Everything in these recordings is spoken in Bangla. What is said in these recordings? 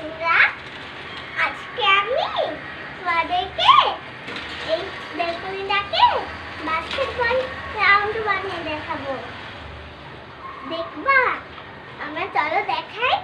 বন্ধুরা আজকে আমি তোমাদেরকে এই বেলকনিটাকে বাস্কেটবল রাউন্ড বানিয়ে দেখাবো। দেখবা? আমরা চলো দেখাই।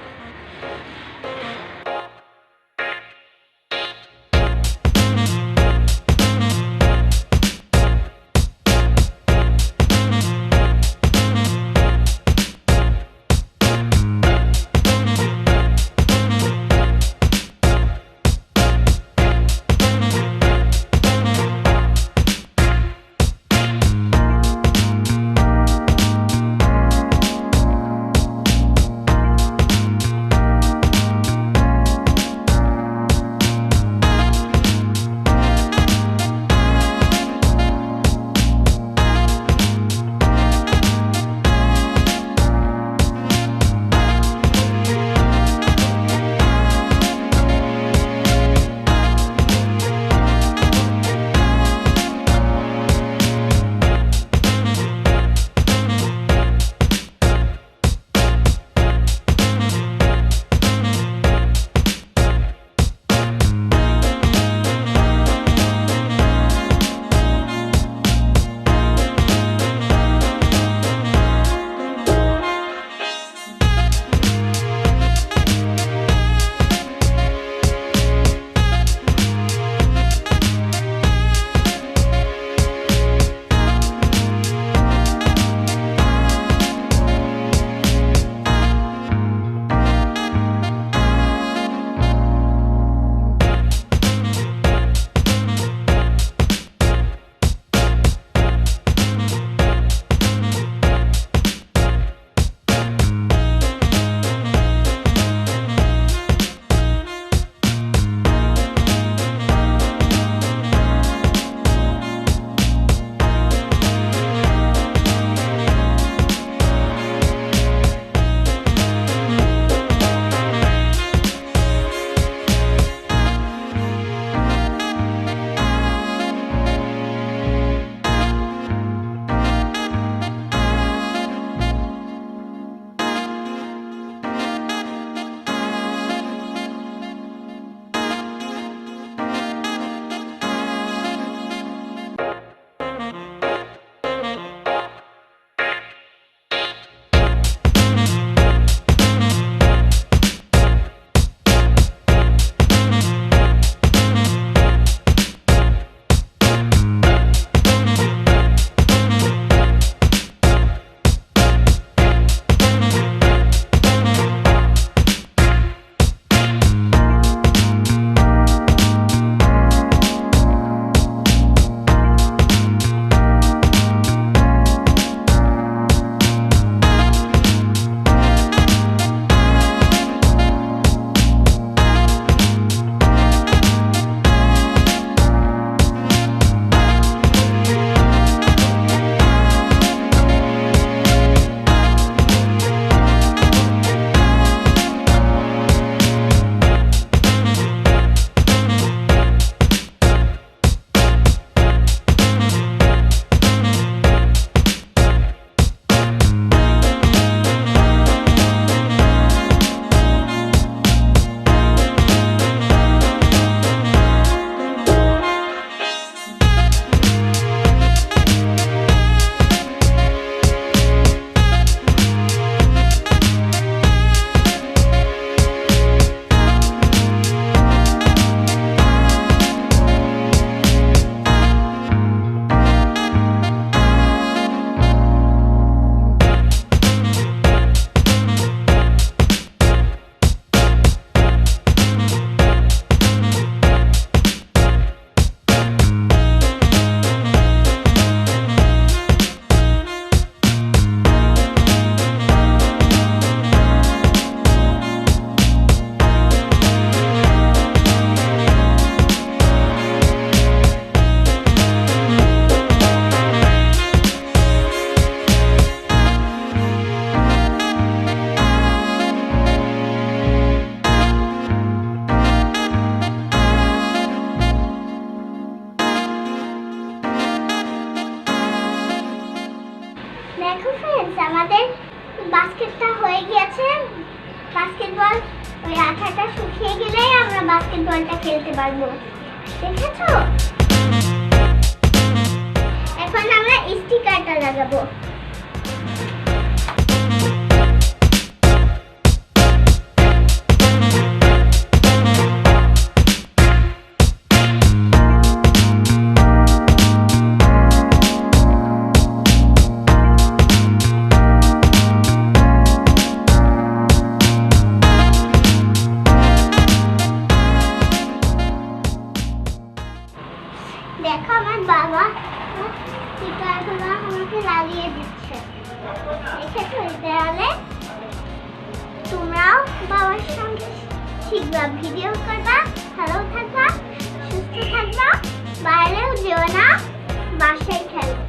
আমাদের বাস্কেটটা হয়ে গিয়েছে। বাস্কেটবল ওই আঠাটা শুকিয়ে গেলেই আমরা বাস্কেটবলটা খেলতে পারব। দেখেছ? এখন আমরা স্টিকারটা লাগাবো। এই দেয়ালে তোমরাও বাবার সঙ্গে শিখবা ভিডিও করবা, ভালো থাকবা, সুস্থ থাকবা, বাইরেও যেও না, বাসায় খেলো ঠিক আছে